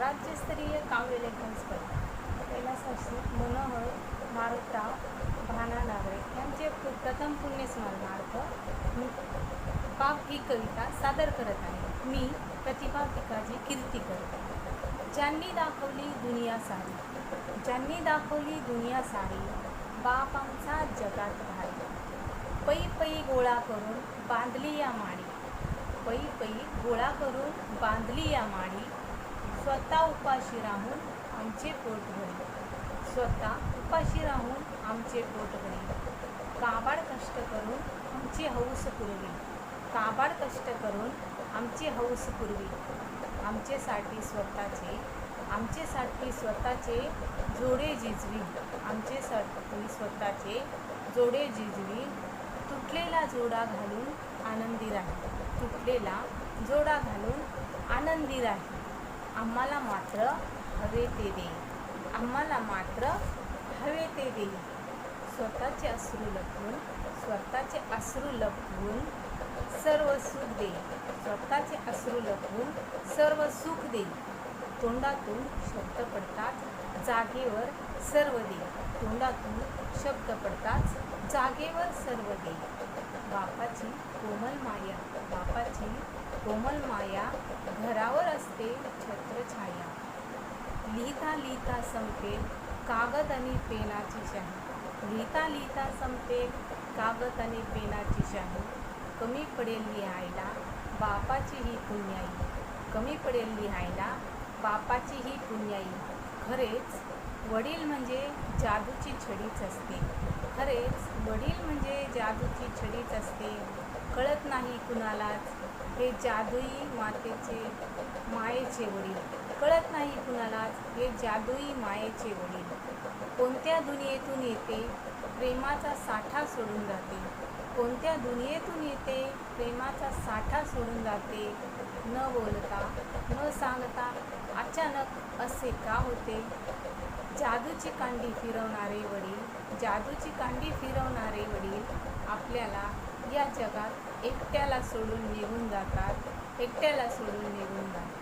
राज्यस्तरीय काव्यलेखन स्पर्धा. कैलासाशी मनोहर मारुतराव भाना नागरे यांचे प्रथम पुण्यस्मरणार्थ मी पाप ही कविता सादर करत आहे. मी प्रतिभा पिकाची कीर्ती करते. ज्यांनी दाखवली दुनिया सारी ज्यांनी दाखवली दुनिया सारी बाप आमचा जगात भारी. पै पै गोळा करून बांधली या माडी पै पै गोळा करून बांधली या माडी स्वतः उपाशी राहून आमचे पोट भरले. स्वतः उपाशी राहून आमचे पोट भरले. काबाड कष्ट करून आमची हौस पुरवी. काबाड कष्ट करून आमची हौस पुरवी. आमचेसाठी स्वतःचे आमचेसाठी स्वतःचे जोडे जिजवी. आमचेसाठी स्वतःचे जोडे जिजवी. तुटलेला जोडा घालून आनंदी राही. तुटलेला जोडा घालून आनंदी राही. आम्हाला मात्र हवे ते दे आम्हाला मात्र हवे ते दे स्वतःचे अश्रू लपवून स्वतःचे अश्रू लपवून सर्व सुख दे स्वतःचे अश्रू लपवून सर्व सुख दे तोंडातून शब्द पडतात जागेवर सर्व दे तोंडातून शब्द पडतात जागेवर सर्व दे बापाची कोमल माया बापाची कोमल माया घरा लिहिता लिहिता संपेल कागद आणि पेनाची शाही. लिहिता लिहिता संपेल कागद आणि पेनाची शाही. कमी पडेल लिहायला बापाची ही पुण्याई. कमी पडेल लिहायला बापाची ही पुण्याई. खरेच वडील म्हणजे जादूची छडीच असते. खरेच वडील म्हणजे जादूची छडीच असते. कळत नाही कुणालाच. हे जादुई मातेचे मायेचे वडील. कळत नाही कुणालाच हे जादुई मायेचे वडील. कोणत्या दुनियेतून येते प्रेमाचा साठा सोडून जाते. कोणत्या दुनियेतून येते प्रेमाचा साठा सोडून जाते. न बोलता न सांगता अचानक असे का होते? जादूची कांडी फिरवणारे वडील जादूची कांडी फिरवणारे वडील आपल्याला या जगात एकट्याला सोडून निघून जातात एकट्याला सोडून निघून जातात.